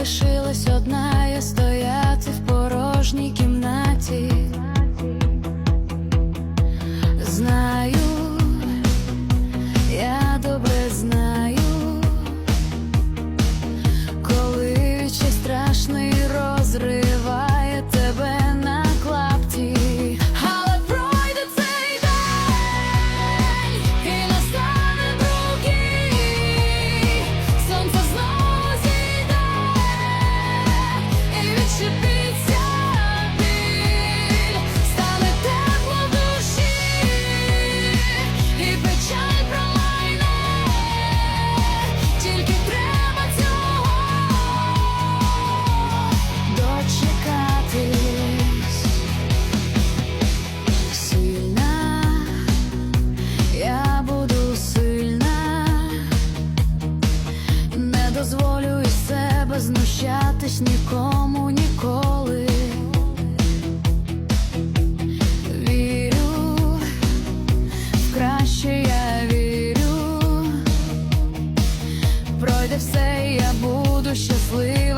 лишилась одна я стою дозволю із себе знущатись нікому ніколи. Вірю, в краще я вірю, пройде все, я буду щасливим.